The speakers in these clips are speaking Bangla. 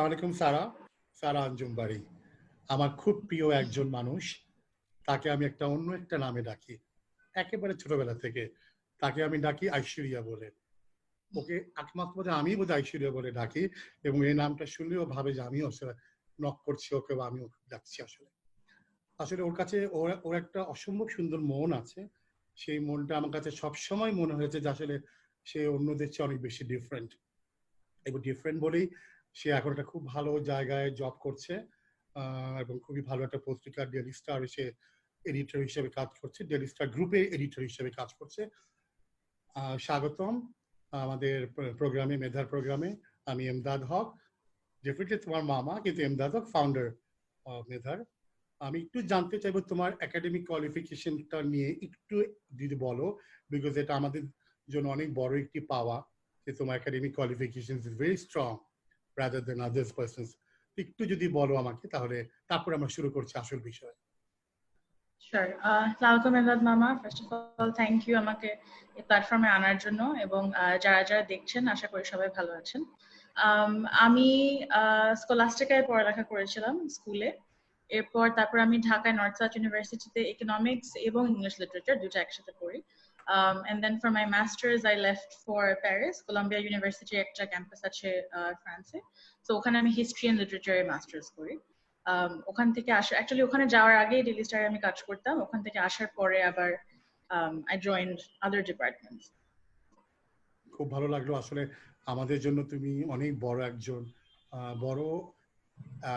আলাইকুম সারা। সারা আঞ্জুম বাড়ি আমার খুব প্রিয় একজন মানুষ, তাকে আমি একটা অন্য একটা নামে ডাকি। একেবারে ছোটবেলা থেকে তাকে আমি ডাকি ঐশ্বরিয়া বলে। ওকে একমাত্র আমি বোধ ঐশ্বরিয়া বলে ডাকি এবং এই নামটা শুনলেও ভাবে যে আমিও আসলে নক করছি ওকে বা আমিও ডাকছি আসলে। আসলে ওর কাছে ওর ওর একটা অসম্ভব সুন্দর মন আছে। সেই মনটা আমার কাছে সবসময় মনে হয়েছে যে আসলে সে অন্যদের চেয়ে অনেক বেশি ডিফারেন্ট এবং ডিফারেন্ট বলেই সে এখন একটা খুব ভালো জায়গায় জব করছে এবং খুবই ভালো একটা পত্রিকা ডেলি স্টার সে এডিটর হিসেবে কাজ করছে ডেলি স্টার গ্রুপে এডিটর হিসেবে কাজ করছে। স্বাগতম আমাদের প্রোগ্রামে মেধার প্রোগ্রামে আমি এমদাদ হক। ডেফিনেটলি তোমার মামা, কিন্তু এমদাদ হক ফাউন্ডার মেধার। আমি একটু জানতে চাইব তোমার একাডেমিক কোয়ালিফিকেশনটা নিয়ে একটু যদি বলো বিকজ এটা আমাদের জন্য অনেক বড় একটি পাওয়া যে তোমার academic qualification is very strong rather than others persons একটু যদি বলো আমাকে তাহলে তারপরে আমরা শুরু করছি আসল বিষয়। Sure. Uh, আমাকে এই প্ল্যাটফর্মে আনার জন্য এবং যারা যারা দেখছেন আশা করি সবাই ভালো আছেন। আমি স্কলাস্টিকায় পড়ালেখা করেছিলাম স্কুলে এরপর তারপর আমি ঢাকায় নর্থ সাউথ ইউনিভার্সিটিতে ইকোনমিক্স এবং ইংলিশ লিটারেচার দুটো একসাথে পড়ি। Um, and then for my master's, I left for Paris, Columbia University একটা ক্যাম্পাস আছে ফ্রান্সে তো ওখানে আমি হিস্ট্রি অ্যান্ড লিটারেচারে মাস্টার্স করি। Um, ওখান থেকে আসা অ্যাকচুয়ালি ওখানে যাওয়ার আগেই ডেলি স্টারে আমি কাজ করতাম। ওখান থেকে আসার পরে আবার আই জয়েন্ড আদার ডিপার্টমেন্টস খুব ভালো লাগল। আসলে আমাদের জন্য তুমি অনেক বড় একজন বড়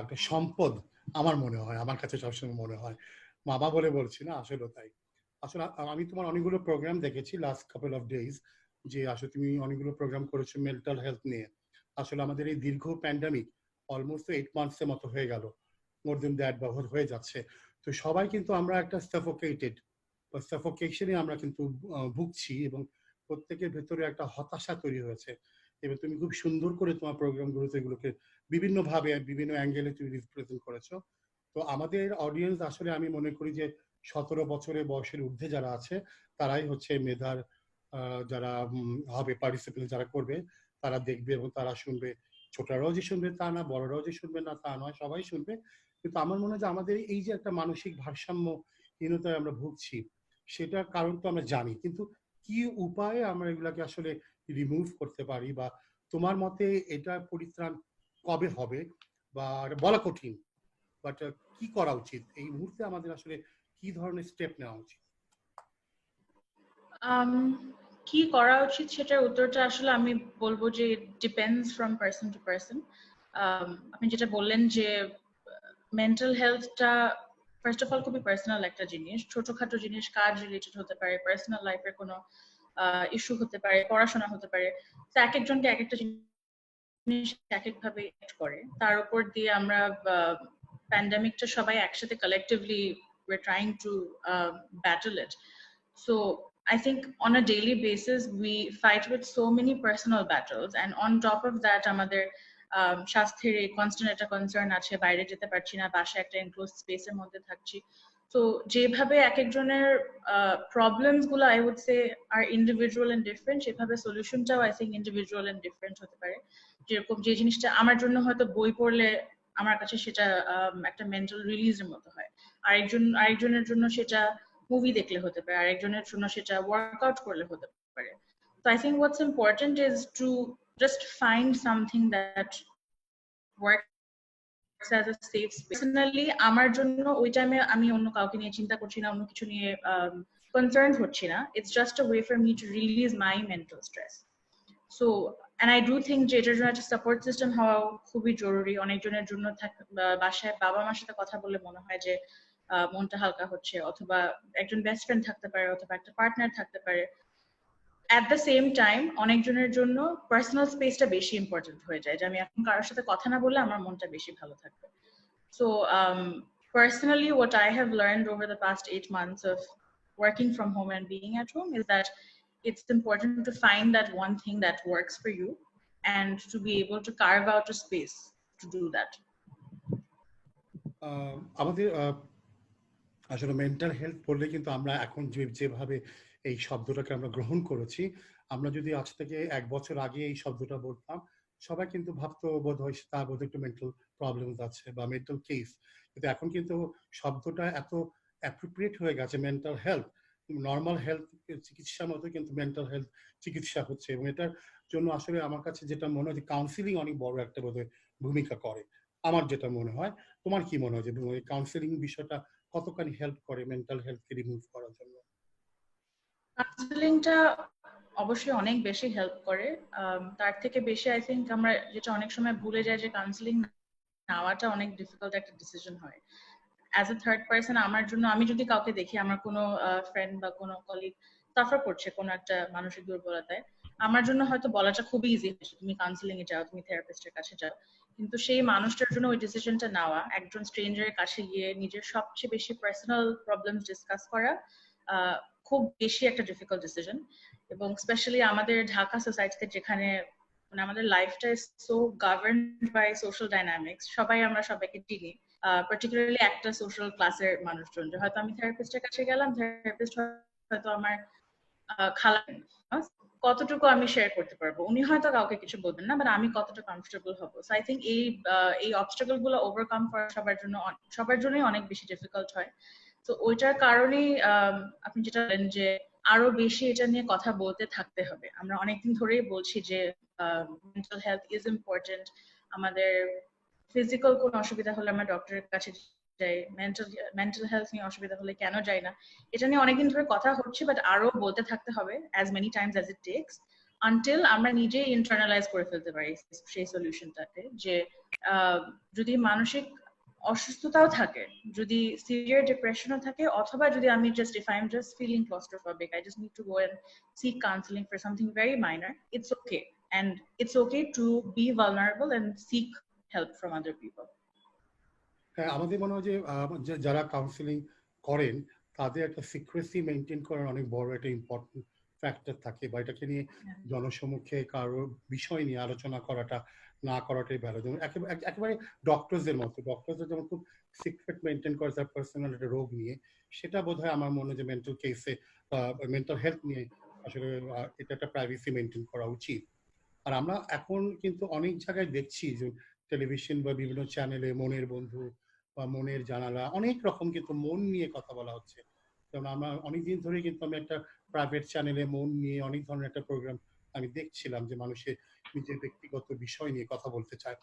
একটা সম্পদ আমার মনে হয় আমার কাছে সবসময় মনে হয়। মামা বলে বলছি না আসলে তাই। আসলে আমি তোমার অনেকগুলো প্রোগ্রাম দেখেছি লাস্ট কাপল অফ ডেজ যে আসলে তুমি অনেকগুলো প্রোগ্রাম করেছ মেন্টাল হেলথ নিয়ে। আসলে আমাদের এই দীর্ঘ প্যান্ডামিক অলমোস্ট এইট মান্থসের মতো হয়ে গেল। মোর দেন দ্যাট বা হয়ে যাচ্ছে। তো সবাই কিন্তু আমরা একটা সাফোকেটেড বা সাফোকেশনে আমরা কিন্তু ভুগছি এবং প্রত্যেকের ভেতরে একটা হতাশা তৈরি হয়েছে। এবং তুমি খুব সুন্দর করে তোমার প্রোগ্রামগুলোতে এগুলোকে বিভিন্নভাবে, বিভিন্ন অ্যাঙ্গেলে তুমি রিপ্রেজেন্ট করেছ। তো আমাদের অডিয়েন্স আসলে আমি মনে করি যে সতেরো বছরের বয়সের ঊর্ধ্বে যারা আছে, তারাই হচ্ছে মেধার যারা হবে পার্টিসিপেন্ট যারা করবে, তারা দেখবে এবং তারা শুনবে। ছোটরাও যে শুনবে তা না বড়রাও যে শুনবে না, তা নয়, সবাই শুনবে। কিন্তু আমার মনে হয় যে আমাদের এই যে একটা মানসিক ভারসাম্যহীনতায় আমরা ভুগছি, সেটার কারণ তো আমরা জানি। কিন্তু কি উপায়ে আমরা এগুলাকে আসলে রিমুভ করতে পারি বা তোমার মতে এটা পরিত্রাণ কবে হবে? বা বলা কঠিন বাট কি করা উচিত? এই মুহূর্তে আমাদের আসলে কি ধরনের স্টেপ নেওয়া উচিত? Um, কি করা উচিত সেটার উত্তরটা আসলে আমি বলব যে depends from person to person আপনি যেটা বললেন যে মেন্টাল হেলথটা ফার্স্ট অফ অল খুবই পার্সোনাল একটা জিনিস। ছোটখাটো জিনিস কাজ রিলেটেড হতে পারে পার্সোনাল লাইফের কোনো ইস্যু হতে পারে পড়াশোনা হতে পারে। তো এক একজনকে এক একটা জিনিস এক একভাবে করে। তার উপর দিয়ে আমরা প্যান্ডামিকটা সবাই একসাথে collectively we're trying to uh, battle it. So I think on a daily basis, we fight with so many personal battles. And on top of that, আমাদের um, স্বাস্থ্যের কনস্ট্যান্ট একটা কনসার্ন আছে বাইরে যেতে পারছি না বাসায় একটা এনক্লোজ স্পেসের মধ্যে থাকছি তো যেভাবে এক একজনের প্রবলেমসগুলো I would say are individual and different সেভাবে সলিউশনটাও I think individual and different হতে পারে যেরকম যে জিনিসটা আমার জন্য হয়তো বই পড়লে আমার কাছে সেটা um, একটা মেন্টাল রিলিজের মতো হয় আরেকজন, আরেকজনের জন্য সেটা মুভি দেখলে হতে পারে, আরেকজনের জন্য সেটা ওয়ার্কআউট করলে হতে পারে। তো I think what's important is to just find something that work personally আমার জন্য ওই টাইমে আমি অন্য কাউকে নিয়ে চিন্তা করছি না, অন্য কিছু নিয়ে কনসার্ন হচ্ছি না। It's just a way for me to release my mental stress so and I do think যে এটার জন্য একটা সাপোর্ট সিস্টেম হওয়া খুবই জরুরি। অনেকজনের জন্য বাসায় বাবা মার সাথে কথা বলে মনে হয় যে মনটা হালকা হচ্ছে অথবা একজন বেস্ট ফ্রেন্ড থাকতে পারে অথবা একটা পার্টনার থাকতে পারে অ্যাট দ্য সেম টাইম অনেকজনের জন্য পার্সোনাল স্পেসটা বেশি ইম্পর্টেন্ট হয়ে যায় যে আমি এখন কারোর সাথে কথা না বললে আমার মনটা বেশি ভালো থাকবে so personally what i have learned over the past eight months of working from home and being at home is that it's important to find that one thing that works for you and to be able to carve out a space to do that ah, আমাদের আহ, আসলে মেন্টাল হেলথ বললে কিন্তু আমরা এখন যে, যেভাবে এই শব্দটাকে আমরা গ্রহণ করেছি, আমরা যদি আজ থেকে এক বছর আগে এই শব্দটা বলতাম, সবাই কিন্তু ভাবতো বোধ হয় তার বোধ একটু মেন্টাল প্রবলেম আছে বা মেন্টাল কেস কিন্তু এখন কিন্তু শব্দটা এত অ্যাপ্রোপ্রিয়েট হয়ে গেছে মেন্টাল হেলথ নর্মাল হেলথ চিকিৎসার মতো কিন্তু মেন্টাল হেলথ চিকিৎসা হচ্ছে এবং এটার জন্য আসলে আমার কাছে যেটা মনে হয় যে কাউন্সিলিং অনেক বড় একটা বোধহয় ভূমিকা করে। আমার যেটা মনে হয়, তোমার কি মনে হয় যে কাউন্সিলিং বিষয়টা কতখানি হেল্প করে মেন্টাল হেলথকে রিমুভ করার জন্য? কাউন্সেলিংটা অবশ্যই অনেক বেশি হেল্প করে। তার থেকে বেশি আই থিঙ্ক আমরা যেটা অনেক সময় ভুলে যাই যে কাউন্সেলিং নেওয়াটা অনেক ডিফিকাল্ট একটা ডিসিশন হয়। অ্যাজ এ থার্ড পার্সন আমার জন্য আমি যদি কাউকে দেখি, আমার কোনো ফ্রেন্ড বা কোনো কলিগ সাফার করছে কোনো একটা মানসিক দুর্বলতায়, আমার জন্য হয়তো বলাটা খুবই ইজি তুমি কাউন্সিলিং এ যাও, তুমি থেরাপিস্টের কাছে যাও। কিন্তু সেই মানুষটার জন্য ওই ডিসিশনটা নেওয়া, একজন স্ট্রেঞ্জারের কাছে গিয়ে নিজের সবচেয়ে বেশি পার্সোনাল প্রবলেম ডিসকাস করা খুব বেশি একটা ডিফিকাল্ট ডিসিশন এবং স্পেশালি আমাদের ঢাকা সোসাইটিতে যেখানে মানে আমাদের লাইফটা is so govern by social dynamics সবাই আমরা সবাইকে চিনি পার্টিকুলারলি একটা সোশ্যাল ক্লাসের মানুষজন। হয়তো আমি থেরাপিস্টের কাছে গেলাম থেরাপিস্ট হয়তো আমার খালা কতটুকু আমি শেয়ার করতে পারব? উনি হয়তো কাউকে কিছু বলবেন না বাট আমি কতটা কমফোর্টেবল হব? সো আই থিঙ্ক এই এই অবস্টাকলগুলো ওভারকাম করা সবার জন্য সবার জন্যই অনেক বেশি ডিফিকাল্ট হয়। তো ওইটার কারণেই আপনি যেটা বলেন যে আরও বেশি এটা নিয়ে কথা বলতে থাকতে হবে। আমরা অনেকদিন ধরেই বলছি যে মেন্টাল হেলথ ইজ ইম্পর্টেন্ট আমাদের ফিজিক্যাল কোনো অসুবিধা হলে আমরা ডক্টরের কাছে যাই মেন্টাল মেন্টাল হেলথ নিয়ে অসুবিধা হলে কেন যাই না? এটা নিয়ে অনেকদিন ধরে কথা হচ্ছে বাট আরও বলতে থাকতে হবে as many times as it takes until আমরা নিজেই ইন্টারনালাইজ করে ফেলতে পারি সেই সলিউশনটাকে যে যদি মানসিক অসুস্থতাও থাকে, যদি সিভিয়ার ডিপ্রেশনও থাকে, অথবা যদি আমি just if I am just feeling claustrophobic I just need to go and seek counseling for something very minor, it's okay. And it's okay to be vulnerable and seek help from other people. আমাদের মনে হয় যে যারা কাউন্সিলিং করেন তাদের একটা সিক্রেসি মেনটেন করার অনেক বড় একটা ইম্পর্টেন্ট ফ্যাক্টর থাকে বা এটাকে নিয়ে জনসমক্ষে কারও বিষয় নিয়ে আলোচনা করাটা না করাটাই ভালো। যেমন একেবারে এক- ডক্টরসদের মতো ডক্টরসদের যেমন খুব সিক্রেট মেনটেন করে তার পার্সোনাল একটা রোগ নিয়ে সেটা বোধহয় আমার মনে হয় যে মেন্টাল কেসে মেন্টাল হেলথ নিয়ে আসলে এটা একটা প্রাইভেসি মেনটেন করা উচিত। আর আমরা এখন কিন্তু অনেক জায়গায় দেখছি যে টেলিভিশন বা বিভিন্ন চ্যানেলে মনের বন্ধু বা মনের জানালা, অনেক রকম কিন্তু মন নিয়ে কথা বলা হচ্ছে। যেমন আমার অনেকদিন ধরে কিন্তু আমি একটা প্রাইভেট চ্যানেলে মন নিয়ে অনেক ধরনের একটা প্রোগ্রাম আমি দেখছিলাম যে মানুষের নিজের ব্যক্তিগত বিষয় নিয়ে কথা বলতে চায়।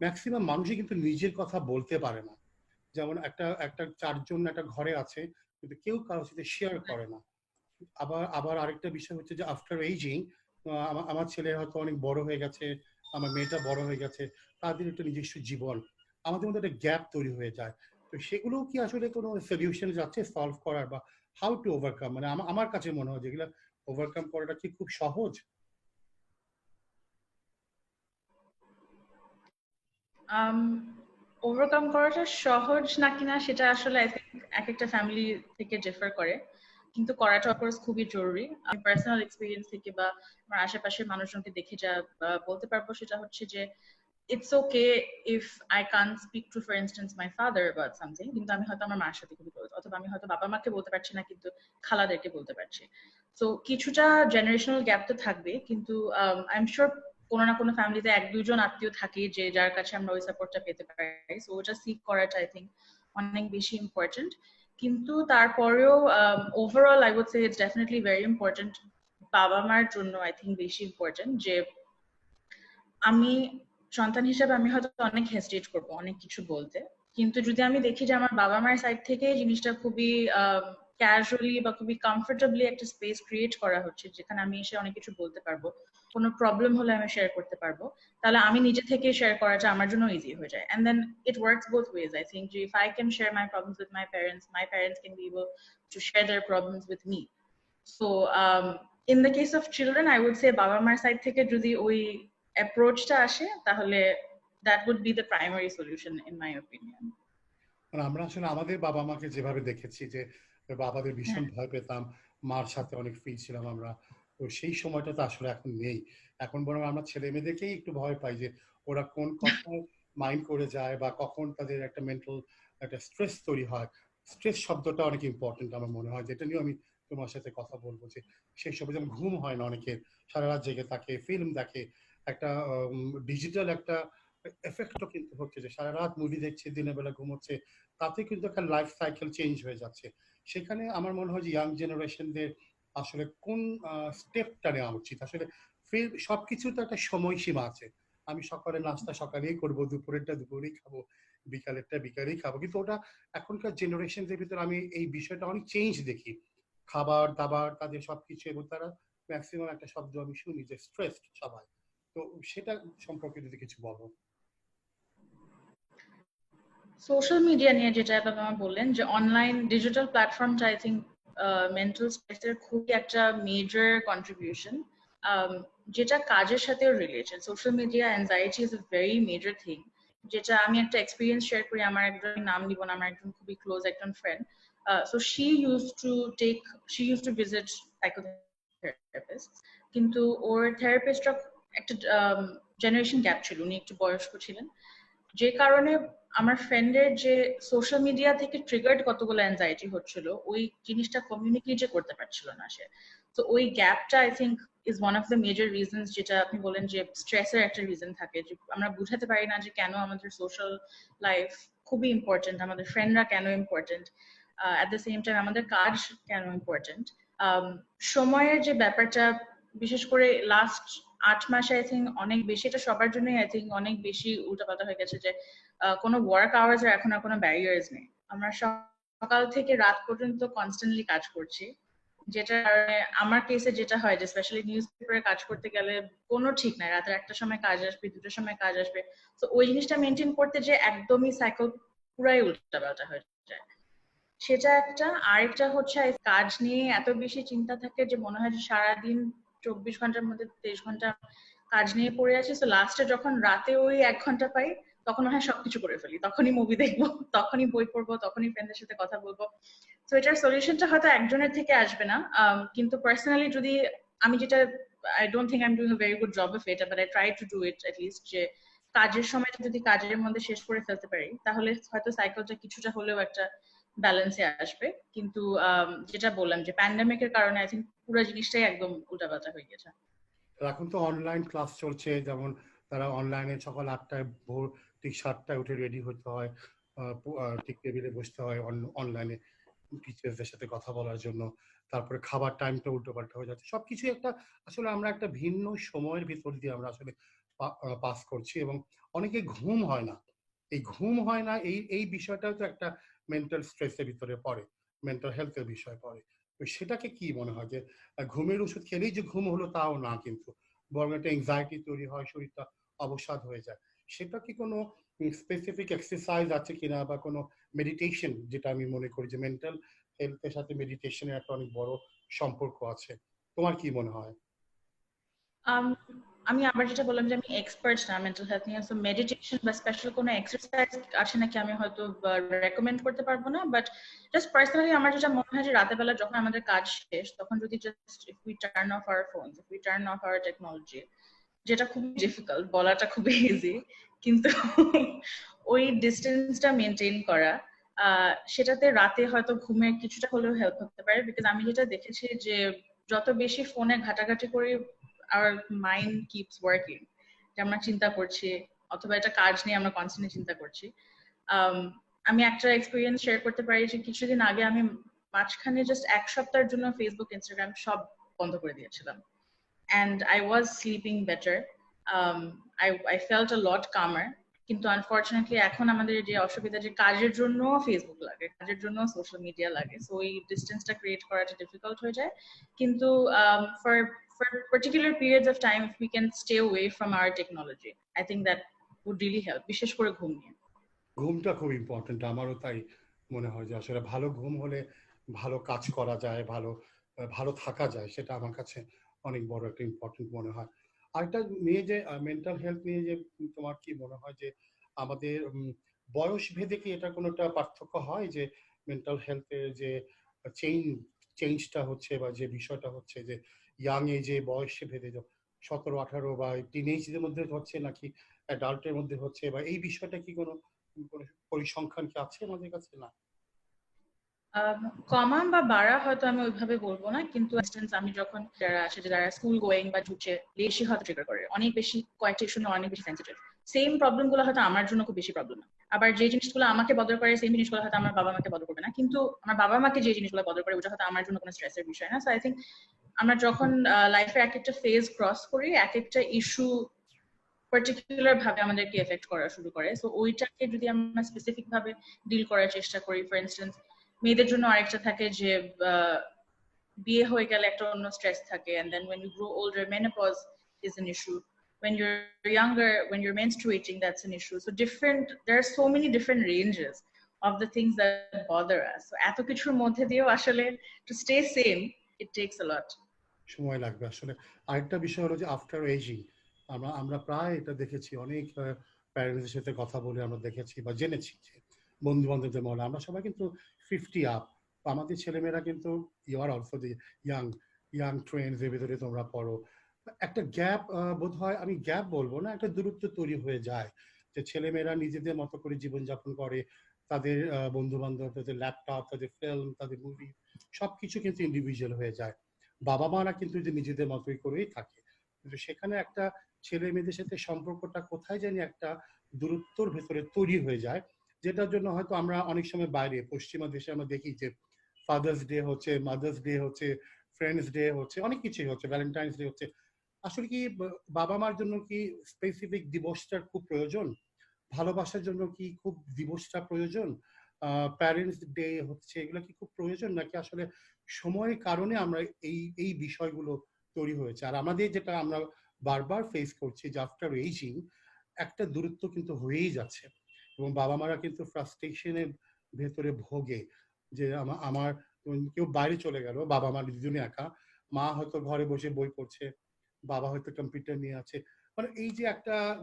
ম্যাক্সিমাম মানুষই কিন্তু নিজের কথা বলতে পারে না। যেমন একটা একটা চারজন একটা ঘরে আছে, কিন্তু কেউ কারোর সাথে শেয়ার করে না। আবার আবার আরেকটা বিষয় হচ্ছে যে আফটার এইজিং আমার ছেলে হয়তো অনেক বড় হয়ে গেছে, আমার মেয়েটা বড় হয়ে গেছে, তাদের একটা নিজস্ব জীবন। আমাদের মধ্যে একটা গ্যাপ তৈরি হয়ে যায়। তো সেগুলো কি আসলে কোনো সলিউশন যাচ্ছে সলভ করার বা হাউ টু ওভারকাম মানে আমার কাছে মনে হয় যেগুলো ওভারকাম করাটা কি খুব সহজ? ওভারকাম করাটা সহজ সেটা আসলে think এক একটা ফ্যামিলি থেকে ডিফার করে। কিন্তু করাটা অফকোর্স খুবই জরুরি। আমি পার্সোনাল এক্সপিরিয়েন্স থেকে বা আমার আশেপাশের মানুষজনকে দেখে যা বলতে পারব সেটা হচ্ছে যে it's okay if I can speak to for instance my father about something কিন্তু আমি হয়তো আমার মার সাথে খুবই close, অথবা আমি হয়তো বাবা মাকে বলতে পারছি না কিন্তু খালাদেরকে বলতে পারছি। তো কিছুটা জেনারেশনাল গ্যাপ তো থাকবে কিন্তু আই এম শিওর কোনো না কোনো ফ্যামিলিতে এক দুজন আত্মীয় থাকে যে যার কাছে আমরা ওই সাপোর্টটা পেতে পারি। সো ওটা সিক করাটা আই থিঙ্ক অনেক বেশি ইম্পর্টেন্ট কিন্তু তারপরেও overall I would say it's definitely very important বাবা মার জন্য আই থিঙ্ক বেশি ইম্পর্টেন্ট যে আমি সন্তান হিসেবে আমি হয়তো অনেক হেজিটেট করব, অনেক কিছু বলতে। কিন্তু যদি আমি দেখি যে আমার বাবা মায়ের সাইড থেকে জিনিসটা খুবই ক্যাজুয়ালি বা খুবই কমফোর্টেবলি একটা স্পেস ক্রিয়েট করা হচ্ছে, যেখানে আমি এসে অনেক কিছু বলতে পারব, কোনো প্রবলেম হলে আমি শেয়ার করতে পারব, তাহলে আমি নিজে থেকে শেয়ার করাটা আমার জন্য ইজি হয়ে যায়। And then it works both ways I think if I can share my problems with my parents my parents can be to share their problems with me so in the case of children I would say বাবা মার সাইড থেকে যদি ওই অ্যাপ্রোচটা আসে তাহলে that would be the primary solution in my opinion মানে আমরা আসলে আমাদের বাবা মাকে যেভাবে দেখেছি যে বাবাদের ভীষণ ভয় পেতাম মার সাথে অনেক ফ্রি ছিলাম আমরা তো সেই সময়টা তো আসলে এখন নেই। এখন বরং আমরা ছেলে মেয়েদেরকেই একটু ভয় পাই যে ওরা কোন কথায় মাইন্ড করে যায় বা কখন তাদের একটা মেন্টাল একটা স্ট্রেস তৈরি হয়। স্ট্রেস শব্দটা অনেক ইম্পর্টেন্ট আমার মনে হয় যেটা নিয়ে আমি তোমার সাথে কথা বলব যে সেই সব যেমন ঘুম হয় না অনেকের সারা রাত জেগে থাকে ফিল্ম দেখে একটা ডিজিটাল একটা এফেক্টও কিন্তু হচ্ছে যে সারা রাত মুভি দেখছে, দিনের বেলা ঘুমোচ্ছে, তাতে কিন্তু একটা লাইফ সাইকেল চেঞ্জ হয়ে যাচ্ছে। সেখানে আমার মনে হয় যে ইয়াং জেনারেশনদের আসলে কোন স্টেপটা নেওয়া উচিত? আসলে সবকিছু তো একটা সময়সীমা আছে। আমি সকালে নাস্তা সকালেই করব, দুপুরেরটা দুপুরেই খাব, বিকালেরটা বিকালেই খাব। কিন্তু ওটা এখনকার জেনারেশনদের ভিতরে আমি এই বিষয়টা অনেক চেঞ্জ দেখি। খাবার দাবার তাদের সবকিছু, এবং তারা ম্যাক্সিমাম একটা শব্দ আমি শুনি যে স্ট্রেস সবাই। তো সেটা সম্পর্কে যদি কিছু বলো। সোশ্যাল মিডিয়া নিয়ে যেটা বাবা বললেন যে অনলাইন ডিজিটাল প্ল্যাটফর্মটা আই থিঙ্ক মেন্টাল স্ট্রেসের খুবই একটা মেজর কন্ট্রিবিউশন যেটা কাজের সাথেও related social media anxiety is a very major thing যেটা আমি একটা এক্সপিরিয়েন্স শেয়ার করি, আমার একজন নাম নিব না, আমার একজন খুবই ক্লোজ একজন friend so she use to take she use to visit psychotherapist কিন্তু ওর থেরাপিস্টরা একটা জেনারেশন গ্যাপ ছিল, উনি একটু বয়স্ক ছিলেন। যে কারণে আমার ফ্রেন্ডের যে সোশ্যাল মিডিয়া থেকে ট্রিগার্ড কতগুলো অ্যাংজাইটি হচ্ছিল, ওই জিনিসটা কমিউনিকেট যে করতে পারছিল না সে। তো ওই গ্যাপটা I think is one of the major reasons যেটা আপনি বলেন যে স্ট্রেসের একটা রিজন থাকে, যে আমরা বুঝাতে পারি না যে কেন আমাদের সোশ্যাল লাইফ খুবই ইম্পর্টেন্ট আমাদের ফ্রেন্ডরা কেন important at the same time আমাদের কাজ কেন ইম্পর্টেন্ট সময়ের যে ব্যাপারটা, বিশেষ করে লাস্ট আট মাসে আই থিঙ্ক অনেক বেশি, এটা সবার জন্যই আই থিঙ্ক অনেক বেশি উল্টাপাল্টা হয়ে গেছে যে কোনো ওয়ার্ক আওয়ার্স এর এখন আর কোনো ব্যারিয়ার্স নেই। আমরা সকাল থেকে রাত পর্যন্ত কনস্ট্যান্টলি কাজ করছি। যেটা আমার কেসে যেটা হয় যে স্পেশালি নিউজ পেপারে কাজ করতে গেলে কোনো ঠিক নাই। রাতের একটা সময় কাজ আসবে, দুটোর সময় কাজ আসবে। তো ওই জিনিসটা মেনটেন করতে যে একদমই সাইকেল পুরাই উল্টাপাল্টা হয়ে যায়। সেটা একটা। আরেকটা হচ্ছে কাজ নিয়ে এত বেশি চিন্তা থাকে যে, মনে হয় যে সারাদিন চব্বিশ ঘণ্টার মধ্যে তেইশ ঘণ্টা কাজ নিয়ে পড়ে আছি। তো লাস্টে যখন রাতে ওই এক ঘণ্টা পাই, তখন হয় সবকিছু করে ফেলি। তখনই মুভি দেখব, তখনই বই পড়ব, তখনই ফ্রেন্ডের সাথে কথা বলব। তো এটার সলিউশনটা হয়তো একজনের থেকে আসবে না। কিন্তু পার্সোনালি যদি আমি যেটা I don't think I am doing a very good job of it but I try to do it least যে কাজের সময়টা যদি কাজের মধ্যে শেষ করে ফেলতে পারি, তাহলে হয়তো সাইকেলটা কিছুটা হলেও একটা ব্যালেন্সে আসবে। কিন্তু যেটা বললাম যে প্যান্ডামিকের কারণে আই থিঙ্ক পুরো জিনিসটাই একদম উল্টাপাল্টা হয়ে গেছে। এখন তো অনলাইন ক্লাস চলছে, যেমন তারা অনলাইনে সকাল আটটায় ভোর ঠিক সাতটায় উঠে রেডি হতে হয় ঠিক টেবিলে বসতে হয় অনলাইনে টিচার্সদের সাথে কথা বলার জন্য। তারপরে খাবার টাইমটা উল্টো পাল্টা হয়ে যাচ্ছে। সবকিছু একটা, আসলে আমরা একটা ভিন্ন সময়ের ভিতর দিয়ে আমরা আসলে পাস করছি এবং অনেকে ঘুম হয় না। এই ঘুম হয় না, এই এই বিষয়টাও তো একটা মেন্টাল স্ট্রেসের ভিতরে পড়ে মেন্টাল হেলথের বিষয় পড়ে। তো সেটাকে কি মনে হয় যে ঘুমের ওষুধ খেলেই যে ঘুম হলো তাও না কিন্তু, বরং একটা এংজাইটি তৈরি হয়, শরীরটা অবসাদ হয়ে যায়। সেটা কি কোনো স্পেসিফিক এক্সারসাইজ আছে কিনা বা কোনো মেডিটেশন যেটা আমি মনে করি যে মেন্টাল হেলথের সাথে মেডিটেশনের একটা অনেক বড় সম্পর্ক আছে? তোমার কি মনে হয়? আমি আবার যেটা বললাম যে আমি এক্সপার্ট না মেন্টাল হেলথ নিয়ে। সো মেডিটেশন বা স্পেশাল কোনো এক্সারসাইজ আছে নাকি আমি হয়তো রেকমেন্ড করতে পারব না। বাট জাস্ট পার্সোনালি আমার যেটা মনে হয় যে রাতের বেলা যখন আমাদের কাজ শেষ, তখন যদি just if we turn off our phone if we turn off our technology যেটা খুব ডিফিকাল্ট বলাটা খুবই ইজি কিন্তু ওই ডিস্টেন্সটা মেনটেন করা সেটাতে রাতে হয়তো ঘুমে কিছুটা হলেও হেল্প করতে পারে। বিকজ আমি যেটা দেখেছি যে, যত বেশি ফোনে ঘাটাঘাটি করি our mind keeps working. যে আমরা চিন্তা করছি, অথবা এটা কাজ নিয়ে আমরা কনস্ট্যান্টলি চিন্তা করছি। আমি একটা এক্সপিরিয়েন্স শেয়ার করতে পারি যে কিছুদিন আগে আমি মাঝখানে জাস্ট এক সপ্তাহের জন্য ফেসবুক ইনস্টাগ্রাম সব বন্ধ করে দিয়েছিলাম। And I was sleeping better I I felt a lot calmer কিন্তু আনফর্চুনেটলি এখন আমাদের যে অসুবিধা যে কাজের জন্য ফেসবুক লাগে, কাজের জন্য সোশ্যাল মিডিয়া লাগে। সো এই ডিস্টেন্সটা ক্রিয়েট করাটা ডিফিকাল্ট হয়ে যায়। কিন্তু for for particular periods of time, if we can stay away from our technology, i think that would really help. বিশেষ করে ঘুম নিয়ে। ঘুমটা খুব ইম্পর্টেন্ট আমারও তাই মনে হয় যে আসলে ভালো ঘুম হলে ভালো কাজ করা যায়, ভালো ভালো থাকা যায়, সেটা আমার কাছে অনেক বড় একটা ইম্পর্টেন্ট মনে হয়। আরেকটা নিয়ে যে মেন্টাল হেলথ নিয়ে যে তোমার কি মনে হয় যে, আমাদের বয়স ভেদে কি এটা কোনো একটা পার্থক্য হয় যে মেন্টাল হেলথের যে চেঞ্জ চেঞ্জটা হচ্ছে বা যে বিষয়টা হচ্ছে যে ইয়াং এজে বয়সে ভেদে সতেরো আঠারো বা টিনেজদের মধ্যে হচ্ছে নাকি অ্যাডাল্টের মধ্যে হচ্ছে বা এই বিষয়টা কি কোনো পরিসংখ্যান কি আছে আমাদের কাছে? না। আম, কমা বা বাড়া হয়তো আমি ওইভাবে বলব না কিন্তু আমি যখন যারা আসে যারা স্কুল গোয়িং বা ঢুকছে বেশি হয়তো ট্রিগার করে। অনেক বেশি কয়েকটা নিয়ে অনেক বেশি সেন্সিটিভ সেম প্রবলেমগুলো হয়তো আমার জন্য খুব বেশি প্রবলেম আবার যে জিনিসগুলো আমাকে বদল করে সেই জিনিসগুলো হয়তো আমার বাবা মাকে বদল করবে না। কিন্তু আমার বাবা মাকে যে জিনিসগুলো বদল করে ওটা হয়তো আমার জন্য কোনো স্ট্রেসের বিষয় না। সো আই থিঙ্ক আমরা যখন লাইফের এক একটা ফেজ ক্রস করি এক একটা ইস্যু পার্টিকুলার ভাবে আমাদেরকে এফেক্ট করা শুরু করে সো ওইটাকে যদি আমরা স্পেসিফিক ভাবে ডিল করার চেষ্টা করি ফর ইনস্টেন্স মেয়েদের জন্য আরেকটা থাকে যে বিয়ে হয়ে গেলে একটা অন্য স্ট্রেস থাকে and then when you grow older menopause is an issue when you're younger when you're menstruating that's an issue so different there are so many different ranges of the things that bother us so এত কিছুর মধ্যে দিয়েও আসলে to stay same it takes a lot সময় লাগবে। আসলে আরেকটা বিষয় হলো যে আফটার এজিং আমরা আমরা প্রায় এটা দেখেছি, অনেক প্যারেন্টসের সাথে কথা বলে আমরা দেখেছি বা জেনেছি যে বন্ধু বান্ধবদের মহলে। আমরা সবাই কিন্তু ফিফটি আপ আমাদের ছেলেমেয়েরা কিন্তু you are also the young young trends এর ভিতরে তোমরা পড়ো। একটা গ্যাপ বোধ হয় আমি গ্যাপ বলব না, একটা দূরত্ব তৈরি হয়ে যায় যে ছেলেমেয়েরা নিজেদের মতো করে জীবনযাপন করে। তাদের বন্ধু বান্ধব তাদের ল্যাপটপ তাদের ফিল্ম তাদের মুভি সবকিছু কিন্তু ইন্ডিভিজুয়াল হয়ে যায়। বাবা মারা কিন্তু যে নিজেদের মতোই করেই থাকে। কিন্তু সেখানে একটা ছেলে মেয়েদের সাথে সম্পর্কটা কোথায় জানি একটা দূরত্বর ভেতরে তৈরি হয়ে যায়, যেটার জন্য হয়তো আমরা অনেক সময় বাইরে, পশ্চিমা দেশে আমরা দেখি যে ফাদার্স ডে হচ্ছে মাদার্স ডে হচ্ছে ফ্রেন্ডস ডে হচ্ছে, অনেক কিছুই হচ্ছে ভ্যালেন্টাইন্স ডে হচ্ছে। আসলে কি বাবা মার জন্য কি স্পেসিফিক দিবসটার খুব প্রয়োজন? ভালোবাসার জন্য কি খুব দিবসটা প্রয়োজন? প্যারেন্টস ডে হচ্ছে, এগুলো কি খুব প্রয়োজন? নাকি আসলে সময়ের কারণে আমরা এই এই বিষয়গুলো তৈরি হয়েছে। আর আমাদের যেটা আমরা বারবার ফেস করছি যে আফটার এইজিং একটা দূরত্ব কিন্তু হয়েই যাচ্ছে। এবং বাবা মারা কিন্তু ফ্রাস্ট্রেশনের ভেতরে ভোগে যে আমা- আমার কেউ বাইরে চলে গেল বাবা মা দুজনে একা, মা হয়তো ঘরে বসে বই পড়ছে, বাবা হয়তো কম্পিউটার নিয়ে আছে। মানে এই যে একটা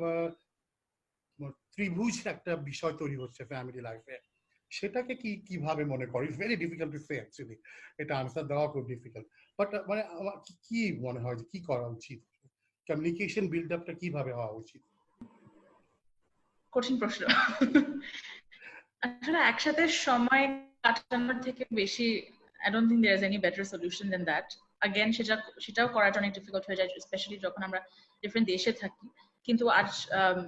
ত্রিভুজ একটা বিষয় তৈরি হচ্ছে ফ্যামিলি লাইফে সেটাকে কি কীভাবে মনে করো? It's very difficult to say actually এটা আনসার দেওয়া খুব ডিফিকাল্ট বাট মানে আমার কি- মনে হয় যে কি করা উচিত? কমিউনিকেশন বিল্ড আপটা কীভাবে হওয়া উচিত? কঠিন প্রশ্ন। আসলে একসাথে সময় কাটানোর থেকে বেশি I don't think there is any better solution than that again সেটা সেটাও করাটা অনেক ডিফিকাল্ট হয়ে যায় স্পেশালি যখন আমরা ডিফারেন্ট দেশে থাকি। কিন্তু আজ um,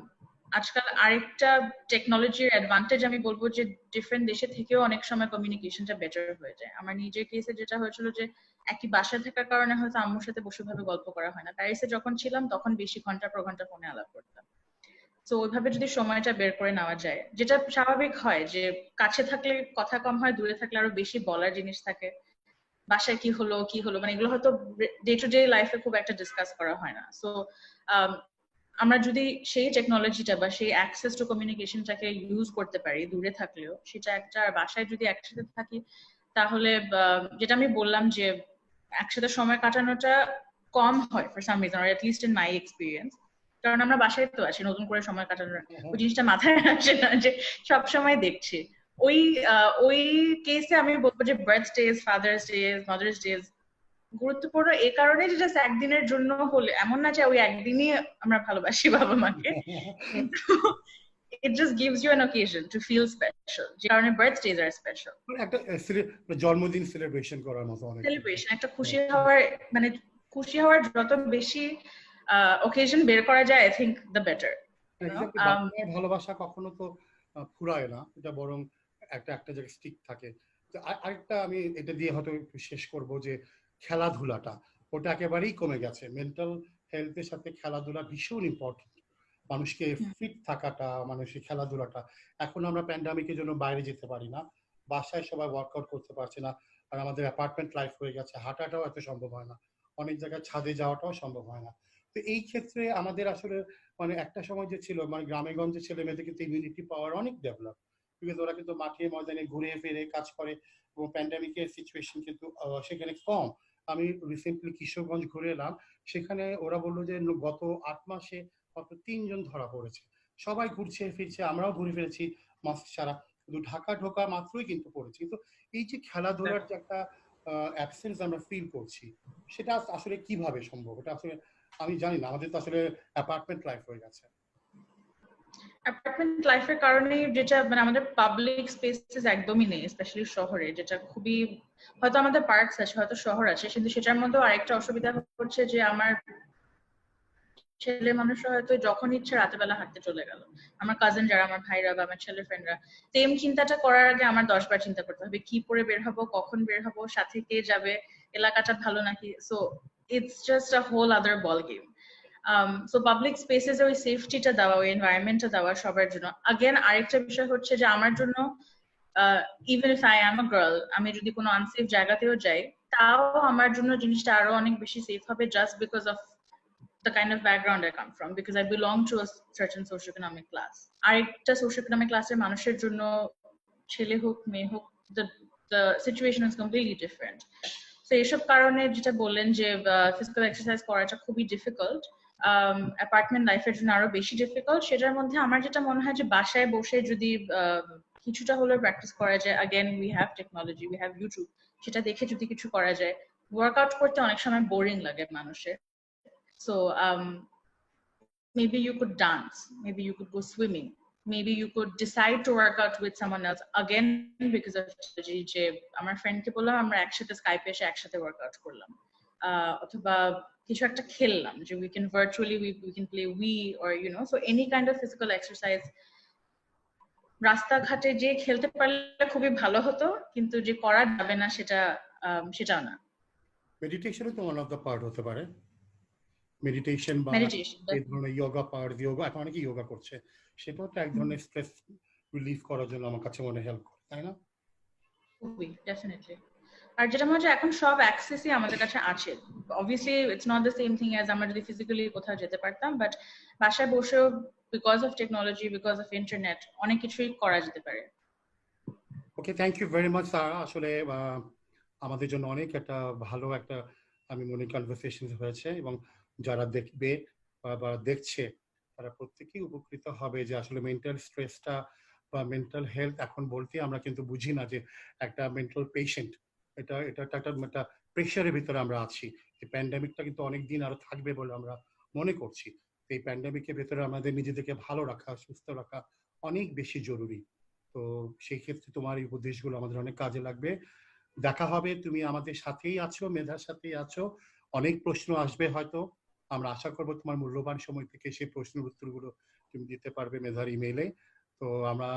আজকাল আরেকটা টেকনোলজির অ্যাডভান্টেজ আমি বলব যে ডিফারেন্ট দেশে থেকেও অনেক সময় কমিউনিকেশনটা বেটার হয়ে যায়। আমার নিজের কেসে যেটা হয়েছিল যে, একই বাসায় থাকার কারণে হয়তো আম্মুর সাথে বসে ভাবে গল্প করা হয় না। প্যারিসে যখন ছিলাম, তখন বেশি ঘণ্টা পর ঘণ্টা ফোনে আলাপ করতাম। তো ওইভাবে যদি সময়টা বের করে নেওয়া যায়, যেটা স্বাভাবিক হয় যে, কাছে থাকলে কথা কম হয়, দূরে থাকলে আরও বেশি বলার জিনিস থাকে। বাসায় কি হলো কি হলো মানে এগুলো হয়তো ডে টু ডে লাইফে খুব একটা ডিসকাস করা হয় না। সো আমরা যদি সেই টেকনোলজিটা বা সেই অ্যাক্সেস টু কমিউনিকেশনটাকে ইউজ করতে পারি দূরে থাকলেও সেটা একটা বাসায় যদি একসাথে থাকি তাহলে যেটা আমি বললাম যে একসাথে সময় কাটানোটা কম হয় for some reason or least in my experience কারণ আমরা বাসায় তো আছি নতুন করে সময় কাটানোর ওই জিনিসটা মাথায় আসে না যে সব সময় দেখছি। ওই ওই কেসে আমি বলব যে birthdays father's days mother's days গুরুত্বপূর্ণ এই কারণে যে জাস্ট একদিনের জন্য হলে এমন না যে ওই একদিনই আমরা ভালোবাসি বাবা মাকে কিন্তু it just gives you an occasion to feel special যে কারণে মানে একটা জন্মদিন সেলিব্রেশন করার মতো অনেক সেলিব্রেশন একটা খুশি হওয়ার মানে খুশি হওয়ার যত বেশি ওকেশন বের করা যায় আই থিঙ্ক দ্য বেটার ভালোবাসা কখনো তো ফুরায় না এটা বরং একটা একটা জায়গায় স্টিক থাকে। আরেকটা আমি এটা দিয়ে হয়তো একটু শেষ করব যে খেলাধুলাটা ওটা একেবারেই কমে গেছে। মেন্টাল হেলথের সাথে খেলাধুলা ভীষণ ইম্পর্টেন্ট মানুষকে ফিট থাকাটা মানুষের খেলাধুলাটা। এখন আমরা প্যান্ডামিকের জন্য বাইরে যেতে পারি না। বাসায় সবাই ওয়ার্কআউট করতে পারছে না। আর আমাদের অ্যাপার্টমেন্ট লাইফ হয়ে গেছে। হাঁটাটাও এত সম্ভব হয় না। অনেক জায়গায় ছাদে যাওয়াটাও সম্ভব হয় না। তো এই ক্ষেত্রে আমাদের আসলে মানে একটা সময় যে ছিল মানে গ্রামে গঞ্জে ছেলে মেয়েদের কিন্তু ইমিউনিটি পাওয়ার অনেক ডেভেলপ বিকজ ওরা কিন্তু মাঠে ময়দানে ঘুরে ফিরে কাজ করে এবং প্যান্ডামিকের সিচুয়েশন কিন্তু সেখানে কম। আমি রিসেন্টলি কিশোরগঞ্জ ঘুরে এলাম। সেখানে ওরা বলল যে গত আট মাসে মাত্র তিনজন ধরা পড়েছে। সবাই ঘুরছে, ফিরছে, আমরাও ঘুরে ফিরেছি মাস্ক ছাড়া। কিন্তু ঢাকা ঢোকা মাত্রই কিন্তু পড়েছি। কিন্তু এই যে খেলাধুলার যে একটা অ্যাবসেন্স আমরা ফিল করছি, সেটা আসলে কীভাবে সম্ভব? এটা আসলে আমি জানি না। আমাদের তো আসলে অ্যাপার্টমেন্ট লাইফ হয়ে গেছে। অ্যাপার্টমেন্ট লাইফের কারণে যেটা মানে আমাদের পাবলিক স্পেসেস একদমই নেই স্পেশালি শহরে, যেটা খুবই, হয়তো আমাদের পার্কস আছে, হয়তো শহর আছে, কিন্তু সেটার মধ্যেও আরেকটা অসুবিধা হচ্ছে যে আমার ছেলে মানুষরা হয়তো যখন ইচ্ছে রাতে বেলা হাঁটতে চলে গেল। আমার কাজিন যারা, আমার ভাইরা বা আমার ছেলে ফ্রেন্ডরা সেম চিন্তাটা করার আগে আমার দশ বার চিন্তা করতে হবে, কি পরে বের হব, কখন বের হব, সাথে কে যাবে, এলাকাটা ভালো নাকি? So it's just a whole other ball game so public spaces ওই সেফটিটা দেওয়া, ওই এনভায়রনমেন্টটা দেওয়া সবার জন্য আগেন আরেকটা বিষয় হচ্ছে যে আমার জন্য even if I am a girl আমি যদি কোনো আনসেফ জায়গাতেও যাই, তাও আমার জন্য জিনিসটা আরও অনেক বেশি সেফ হবে just because of the kind of background I come from, because I belong to a certain socioeconomic class. আরেকটা socioeconomic ক্লাসের মানুষের জন্য, ছেলে হোক, মেয়ে হোক, the the situation completely different. তো এইসব কারণে যেটা বললেন যে ফিজিক্যাল এক্সারসাইজ করাটা খুবই ডিফিকাল্ট অ্যাপার্টমেন্ট লাইফের জন্য আরও বেশি ডিফিকাল্ট সেটার মধ্যে আমার যেটা মনে হয় যে বাসায় বসে যদি আহ, কিছুটা হলেও প্র্যাকটিস করা যায় again we have technology we have YouTube সেটা দেখে যদি কিছু করা যায় ওয়ার্কআউট করতে অনেক সময় বোরিং লাগে মানুষের। So um, maybe you could dance, maybe you could go swimming, maybe you could decide to work out with someone else again because of technology যে আমার ফ্রেন্ডকে বললাম আমরা একসাথে স্কাইপে এসে একসাথে ওয়ার্কআউট করলাম। আহ, অথবা কিছু একটা খেললাম যে we can virtually we we can play we or you know so any kind of physical exercise রাস্তাঘাটে যে খেলতে পারলে খুবই ভালো হতো কিন্তু যে করা যাবে না সেটা সেটাও না। মেডিটেশনও তো ওয়ান অফ দ্য পার্ট হতে পারে। মেডিটেশন বা এই ধরনের যোগা পার্ট যোগা এখন অনেকে যোগা করছে। সেটাও তো এক ধরনের স্ট্রেস রিলিফ করার জন্য আমার কাছে মনে হেল্প করে তাই না? খুবই ডেফিনেটলি আর যেটা মনে হচ্ছে এখন সব অ্যাক্সেসই আমাদের কাছে আছে। Obviously it's not the same thing as আমরা যদি ফিজিক্যালি কোথাও যেতে পারতাম বাট বাসায় বসেও because of technology because of internet অনেক কিছুই করা যেতে পারে। Okay thank you very much Sara আসলে আমাদের জন্য অনেক একটা ভালো একটা, আমি মনে কনভারসেশন হয়েছে এবং যারা দেখবে বা দেখছে, তারা প্রত্যেকেই উপকৃত হবে যে আসলে মেন্টাল স্ট্রেসটা বা মেন্টাল হেলথ এখন বলতে আমরা কিন্তু বুঝি না যে একটা মেন্টাল পেশেন্ট এটা এটা একটা একটা প্রেশারের ভিতরে আমরা আছি। এই প্যান্ডামিকটা কিন্তু অনেক দিন আরও থাকবে বলে আমরা মনে করছি। এই প্যান্ডামিকের ভেতরে আমাদের নিজেদেরকে ভালো রাখা, সুস্থ রাখা অনেক বেশি জরুরি। তো সেই ক্ষেত্রে তোমার এই উপদেশগুলো আমাদের অনেক কাজে লাগবে। দেখা হবে, তুমি আমাদের সাথেই আছো, মেধার সাথেই আছো। অনেক প্রশ্ন আসবে হয়তো। আমরা আশা করব তোমার মূল্যবান সময় থেকে সেই প্রশ্নের উত্তরগুলো তুমি দিতে পারবে মেধার ইমেইলে তো আমরা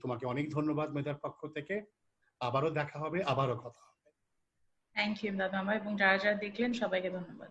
তোমাকে অনেক ধন্যবাদ মেধার পক্ষ থেকে। আবারও দেখা হবে, আবারও কথা থ্যাংক ইউ দাদা আমায় এবং যারা যারা দেখলেন সবাইকে ধন্যবাদ।